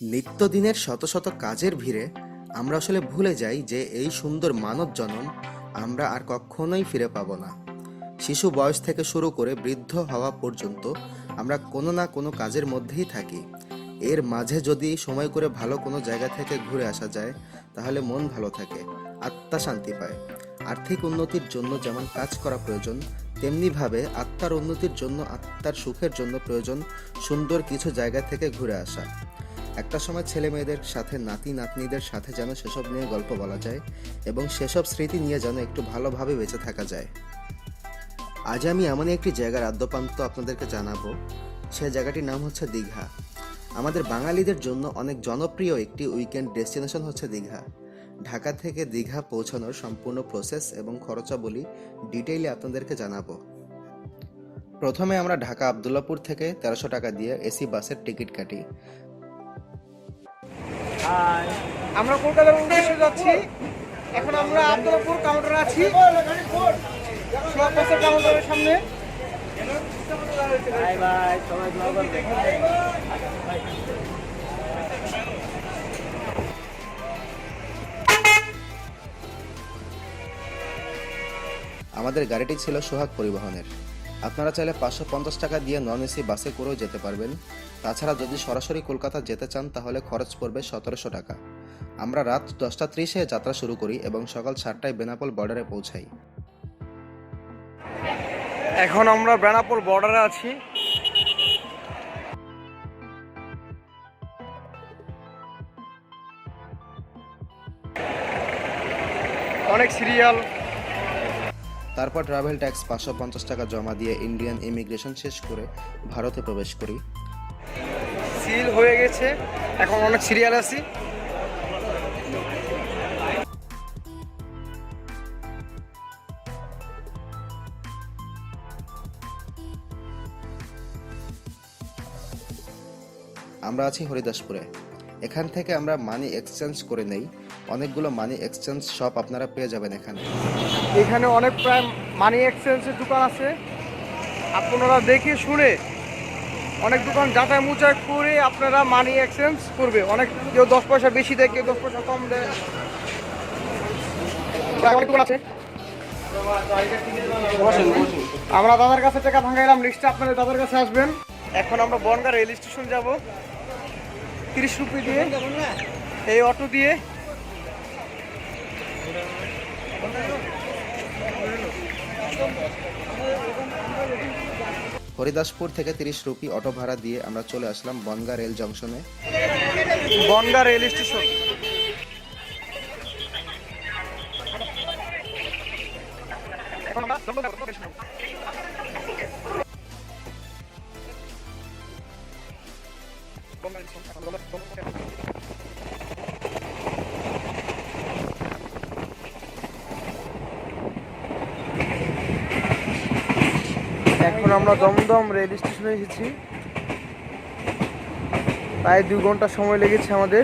নিত্যদিনের শত শত কাজের ভিড়ে আমরা আসলে ভুলে যাই যে এই সুন্দর মানব জনম আমরা আর কখনোই ফিরে পাবো না। শিশু বয়স থেকে শুরু করে বৃদ্ধ হওয়া পর্যন্ত আমরা কোনো না কোনো কাজের মধ্যেই থাকি। এর মাঝে যদি সময় করে ভালো কোনো জায়গা থেকে ঘুরে আসা যায়, তাহলে মন ভালো থাকে, আত্মা শান্তি পায়। আর্থিক উন্নতির জন্য যেমন কাজ করা প্রয়োজন, তেমনিভাবে আত্মার উন্নতির জন্য, আত্মার সুখের জন্য প্রয়োজন সুন্দর কিছু জায়গা থেকে ঘুরে আসা। একটা সময় ছেলে মেয়েদের সাথে, নাতি নাতনিদের সাথে যেন সেসব নিয়ে গল্প বলা যায় এবং সেসব স্মৃতি নিয়ে যেন একটু ভালোভাবে বেঁচে থাকা যায়। আজ আমি এমনই একটি জায়গার আদ্যপান্ত আপনাদেরকে জানাব। সে জায়গাটির নাম হচ্ছে দীঘা। আমাদের বাঙালিদের জন্য অনেক জনপ্রিয় একটি উইকেন্ড ডেস্টিনেশন হচ্ছে দীঘা। ঢাকা থেকে দীঘা পৌঁছানোর সম্পূর্ণ প্রসেস এবং খরচাবলী ডিটেইলে আপনাদেরকে জানাব। প্রথমে আমরা ঢাকা আবদুল্লাপুর থেকে তেরোশো টাকা দিয়ে এসি বাসের টিকিট কাটি। আমরা কলকাতার উদ্দেশ্যে যাচ্ছি। এখন আমরা আব্দুল্লাপুর কাউন্টারে আছি। সব বছর কাউন্টারের সামনে। আমাদের গাড়িটি ছিল সোহাগ পরিবহনের। আপনারা চাইলে পাঁচশো পঞ্চাশ টাকা দিয়ে নন এসি বাসে করেও যেতে পারবেন। তাছাড়া যদি সরাসরি কলকাতা যেতে চান, তাহলে খরচ পড়বে সতেরোশো টাকা। আমরা রাত দশটা ত্রিশে যাত্রা শুরু করি এবং সকাল সাতটায় বেনাপোল বর্ডারে পৌঁছাই। এখন আমরা বেনাপুর বর্ডারে আছি। অনেক সিরিয়াল। তারপর ট্রাভেল ট্যাক্স পাঁচশো পঞ্চাশ টাকা জমা দিয়ে ইন্ডিয়ান ইমিগ্রেশন শেষ করে ভারতে প্রবেশ করি। সিল হয়ে গেছে। এখন অনেক সিরিয়াল আছি। আমরা আছি হরিদাসপুরে। এখান থেকে আমরা মানি এক্সচেঞ্জ করে নেই। অনেকগুলো মানি এক্সচেঞ্জ শপ আপনারা পেয়ে যাবেন এখানে। এখানে অনেক প্রায় মানি এক্সচেঞ্জের দোকান আছে। আপনারা দেখে শুনে অনেক দোকান যাচাই মুচাই করে আপনারা মানি এক্সচেঞ্জ করবে। অনেক কেউ দশ পয়সা বেশি দেয়, কেউ দশ পয়সা কম দেয়। আমরা দাদার কাছে টাকা ভাঙাইলাম লিস্টে আপনাদের দাদার কাছে আসবেন। এখন আমরা বনগা রেল স্টেশন যাব। তিরিশ রুপি দিয়ে এই অটো দিয়ে। হরিদাসপুর থেকে তিরিশ রুপি অটো ভাড়া দিয়ে আমরা চলে আসলাম Bongaon rail জংশনে। Bangaon rail station. এখন আমরা দমদম রেল স্টেশনে এসেছি। প্রায় দু ঘণ্টা সময় লেগেছে আমাদের।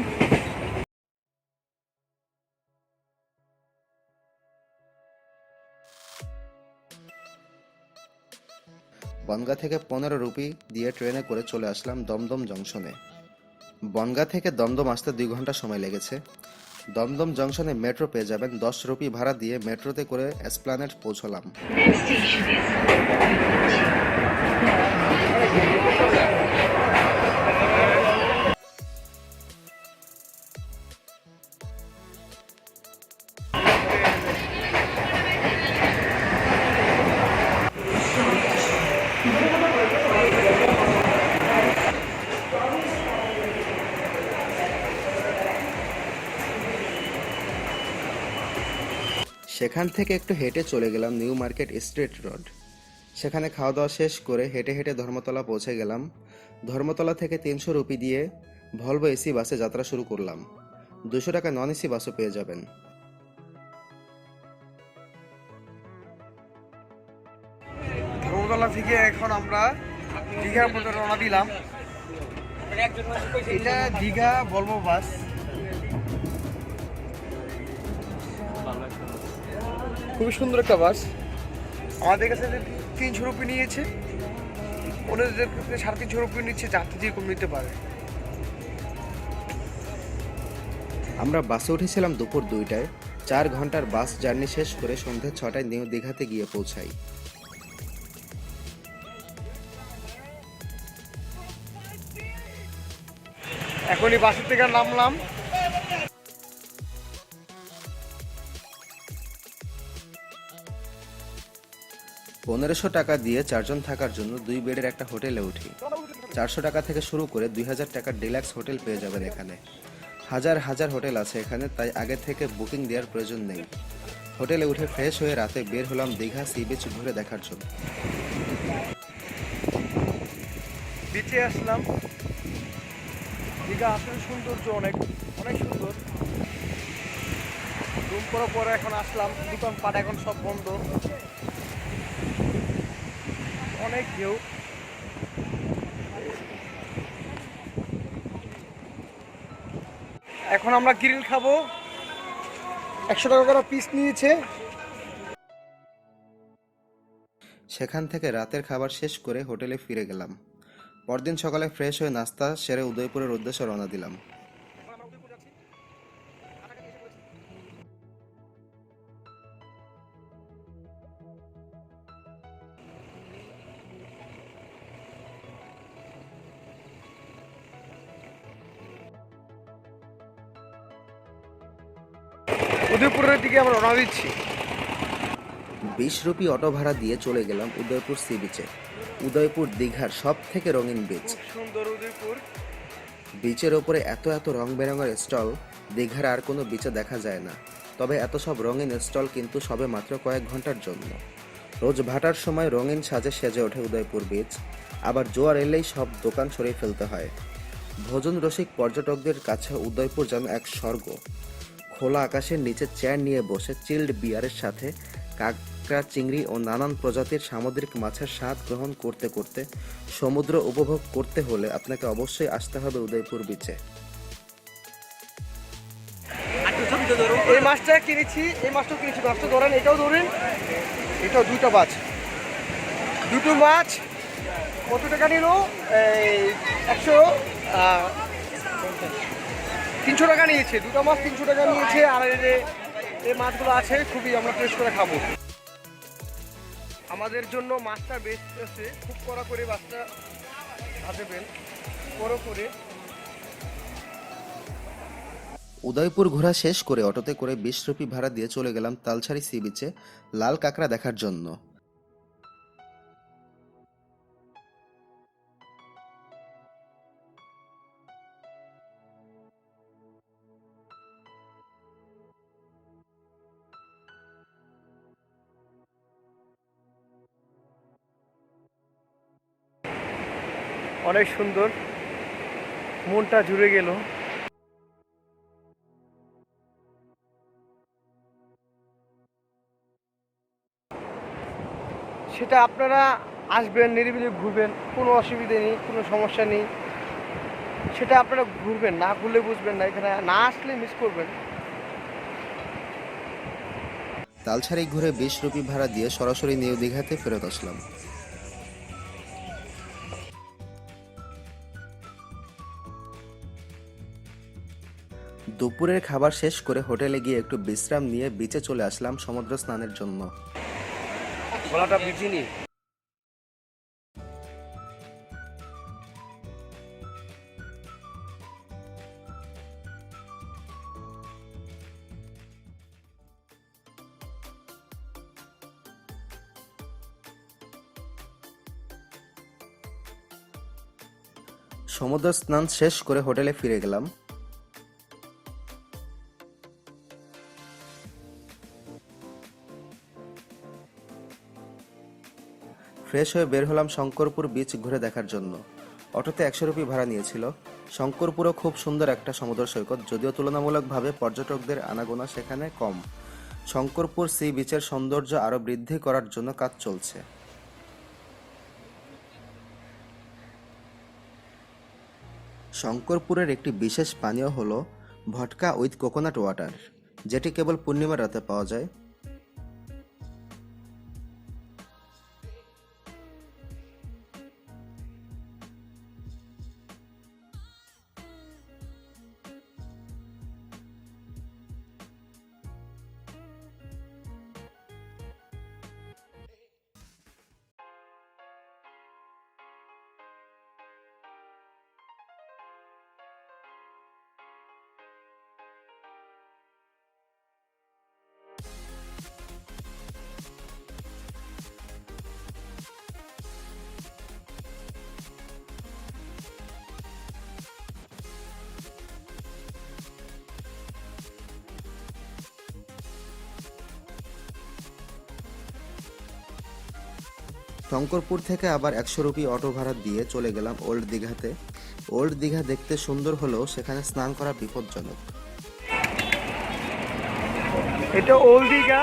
বনগা থেকে পনেরো রুপি দিয়ে ট্রেনে করে চলে আসলাম দমদম জংশনে। বনগা থেকে দমদম আসতে দুই ঘণ্টা সময় লেগেছে। দমদম জংশনে মেট্রো পেয়ে যাবেন দশ রুপি ভাড়া দিয়ে মেট্রোতে করে এসপ্লানেট পৌঁছলাম। সেখান থেকে একটু হেঁটে চলে গেলাম নিউ মার্কেট স্ট্রিট রোড। সেখানে খাওয়া দাওয়া শেষ করে হেঁটে হেঁটে ধর্মতলা পৌঁছে গেলাম। ধর্মতলা থেকে তিনশো রুপি দিয়ে ভলভো এসি বাসে যাত্রা শুরু করলাম। দুশো টাকা নন এসি বাসও পেয়ে যাবেন। ধর্মতলা থেকে এখন আমরা রওনা দিলাম। এটা দীঘা বলব বাস। খুবই সুন্দর একটা বাস। আমাদের কাছে তিনশো রুপি নিয়েছে ওনাদের কাছে সাড়ে তিনশো রুপি নিচ্ছে যাত্রী যেরকম নিতে পারে। আমরা বাসে উঠেছিলাম দুপুর দুইটায়। চার ঘণ্টার বাস জার্নি শেষ করে সন্ধ্যে ছটায় নিউ দীঘাতে গিয়ে পৌঁছাই। এখনই বাসের থেকে নামলাম। পনেরোশো টাকা দিয়ে চারজন থাকার জন্য দুই বেডের একটা হোটেলে উঠি। চারশো টাকা থেকে শুরু করে দুই হাজার টাকার ডিলাক্স হোটেল পেয়ে যাবেন এখানে। হাজার হাজার হোটেল আছে এখানে, তাই আগে থেকে বুকিং দেওয়ার প্রয়োজন নেই। হোটেলে উঠে ফ্রেশ হয়ে রাতে বের হলাম দীঘা সি বিচ ঘুরে দেখার জন্য। বিচে আসলাম। দীঘা আসলে সৌন্দর্য অনেক অনেক সুন্দর। রুম করার পরে এখন আসলাম দোকানপাট এখন সব বন্ধ। অনেক ঢেউ। এখন আমরা গ্রিল খাব। একশো টাকা করে পিস নিয়েছে। সেখান থেকে রাতের খাবার শেষ করে হোটেলে ফিরে গেলাম। পরদিন সকালে ফ্রেশ হয়ে নাস্তা সেরে উদয়পুরের উদ্দেশ্যে রওনা দিলাম। উদয়পুরের দিকে আমরা রওনা দিচ্ছি। বিশ রুপি অটো ভাড়া দিয়ে চলে গেলাম উদয়পুর সি বিচে। উদয়পুর দীঘার সব থেকে রঙিন বিচ সুন্দর উদয়পুর। বিচের ওপরে এত এত রং বেরঙের স্টল দীঘার আর কোনো বিচে দেখা যায় না। তবে এত সব রঙিন স্টল কিন্তু সবে মাত্র কয়েক ঘণ্টার জন্য। রোজ ভাটার সময় রঙিন সাজে সেজে ওঠে উদয়পুর বিচ আবার জোয়ার এলেই সব দোকান সরিয়ে ফেলতে হয়। ভোজন রসিক পর্যটকদের কাছে উদয়পুর যেন এক স্বর্গ। খোলা আকাশের নিচে চেয়ার নিয়ে বসে চিল্ড বিয়ারের সাথে কাঁকড়া, চিংড়ি ও নানান প্রজাতির সামুদ্রিক মাছের স্বাদ গ্রহণ করতে করতে সমুদ্র উপভোগ করতে হলে আপনাকে অবশ্যই আসতে হবে উদয়পুর বিচে এই মাছটা কিনেছি, এই কিনেছি, মাছটা ধরেন, এটাও ধরেন, এটাও দুটো মাছ। দুটো মাছ, কত টাকা নিল? একশো তিনশো টাকা নিয়েছে, দুটো মাছ তিনশো টাকা নিয়েছে, আর এই মাছগুলো আছে, খুবই আমরা টেস্ট করে খাব। আমাদের জন্য মাছটা আছে খুব কড়া করে মাছটা ভাজবেন বড় করে। উদয়পুর ঘোরা শেষ করে অটোতে করে বিশ রুপি ভাড়া দিয়ে চলে গেলাম তালছাড়ি সি বিচে, লাল কাঁকড়া দেখার জন্য। অনেক সুন্দর। মনটা জুড়ে গেল। সেটা আপনারা আসবেন, নিরিবিলি ঘুরবেন, কোনো অসুবিধে নেই, কোনো সমস্যা নেই। সেটা আপনারা ঘুরবেন, না ঘুরলে বুঝবেন না, এখানে না আসলে মিস করবেন। তালছাড়ি ঘুরে বিশ রুপি ভাড়া দিয়ে সরাসরি নিউ দীঘাতে ফেরত আসলাম। দুপুরের খাবার শেষ করে হোটেলে গিয়ে একটু বিশ্রাম নিয়ে বিচে চলে আসলাম সমুদ্র স্নানের জন্য। সমুদ্র স্নান শেষ করে হোটেলে ফিরে গেলাম। ফ্রেশ হয়ে বের হলাম শঙ্করপুর বিচ ঘুরে দেখার জন্য। অটোতে একশো রুপি ভাড়া নিয়েছিল। শঙ্করপুরও খুব সুন্দর একটা সমুদ্র সৈকত, যদিও তুলনামূলকভাবে পর্যটকদের আনাগোনা সেখানে কম। শঙ্করপুর সি বিচের সৌন্দর্য আরও বৃদ্ধি করার জন্য কাজ চলছে। শঙ্করপুরের একটি বিশেষ পানীয় হলো ভটকা উইথ কোকোনাট ওয়াটার, যেটি কেবল পূর্ণিমার রাতে পাওয়া যায়। শঙ্করপুর থেকে আবার একশো রুপি অটো ভাড়া দিয়ে চলে গেলাম ওল্ড দীঘাতে। ওল্ড দীঘা দেখতে সুন্দর হলেও সেখানে স্নান করা বিপজ্জনক। এটা ওল্ড দীঘা?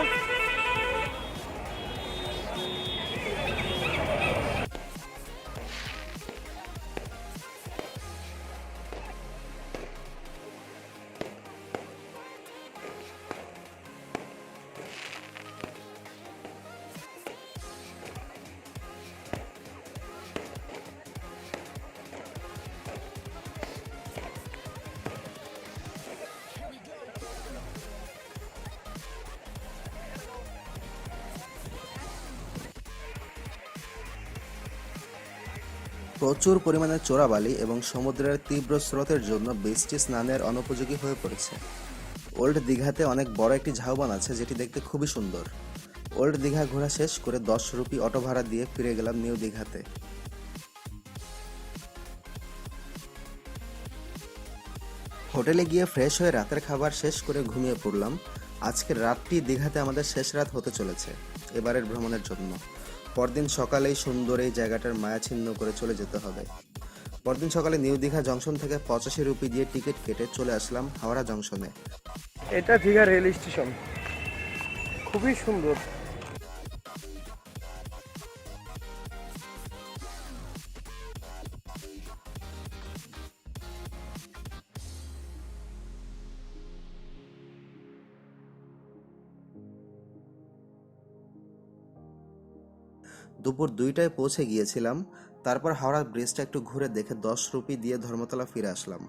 প্রচুর পরিমাণে চোরাবালি এবং সমুদ্রের তীব্র স্রোতের জন্য বীজটি স্নানের অনুপযোগী হয়ে পড়েছে। ওল্ড দীঘাতে অনেক বড় একটি ঝাউবন আছে, যেটি দেখতে খুবই সুন্দর। ওল্ড দীঘা ঘোরা শেষ করে দশ রুপি অটো ভাড়া দিয়ে ফিরে গেলাম নিউ দীঘাতে। হোটেলে গিয়ে ফ্রেশ হয়ে রাতের খাবার শেষ করে ঘুমিয়ে পড়লাম। আজকের রাতটি দীঘাতে আমাদের শেষ রাত হতে চলেছে, এবারের ভ্রমণের জন্য। পরদিন সকালেই সুন্দর এই জায়গাটার মায়া ছিন্ন করে চলে যেতে হবে। পরদিন সকালে নিউ দীঘা জংশন থেকে পঁচাশি রুপি দিয়ে টিকিট কেটে চলে আসলাম হাওড়া জংশনে। এটা দীঘা রেল স্টেশন। খুবই সুন্দর। দুপুর দুইটায় পৌঁছে গিয়েছিলাম, তারপর হাওড়া ব্রিজটা একটু ঘুরে দেখে দশ রুপি দিয়ে ধর্মতলা ফিরে আসলাম।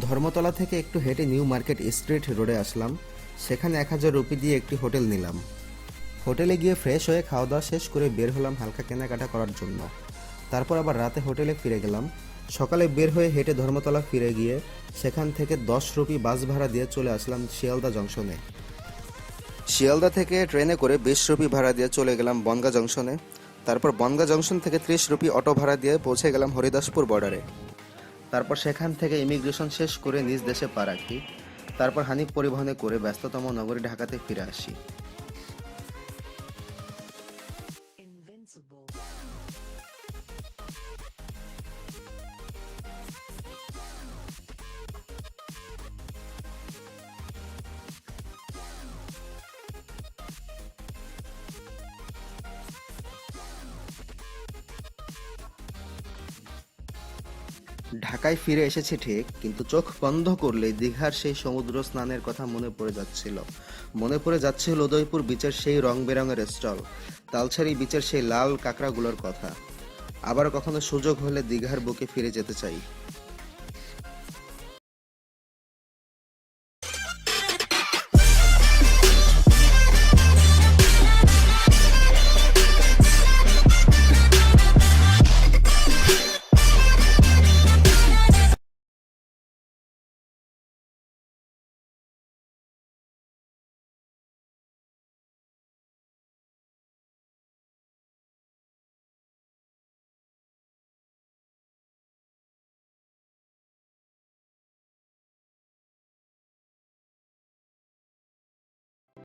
ধর্মতলা থেকে একটু হেঁটে নিউ মার্কেট স্ট্রিট রোডে আসলাম। সেখানে এক হাজার রুপি দিয়ে একটি হোটেল নিলাম। হোটেলে গিয়ে ফ্রেশ হয়ে খাওয়া দাওয়া শেষ করে বের হলাম হালকা কেনাকাটা করার জন্য। তারপর আবার রাতে হোটেলে ফিরে গেলাম। সকালে বের হয়ে হেঁটে ধর্মতলা ফিরে গিয়ে সেখান থেকে দশ রুপি বাস ভাড়া দিয়ে চলে আসলাম শিয়ালদা জংশনে। শিয়ালদা থেকে ট্রেনে করে বিশ রুপি ভাড়া দিয়ে চলে গেলাম বনগা জংশনে। তারপর বনগা জংশন থেকে ত্রিশ রুপি অটো ভাড়া দিয়ে পৌঁছে গেলাম হরিদাসপুর বর্ডারে। তারপর সেখান থেকে ইমিগ্রেশন শেষ করে নিজ দেশে পা রাখি। তারপর হানিফ পরিবহনে করে ব্যস্ততম নগরী ঢাকাতে ফিরে আসি। ঢাকায় ফিরে এসেছে ঠিক, কিন্তু চোখ বন্ধ করলে দীঘার সেই সমুদ্র স্নানের কথা মনে পড়ে যাচ্ছিল। মনে পড়ে যাচ্ছিল উদয়পুর বিচের সেই রং বেরঙের স্টল, তালছাড়ি বিচের সেই লাল কাঁকড়াগুলোর কথা। আবার কখনো সুযোগ হলে দীঘার বুকে ফিরে যেতে চাই।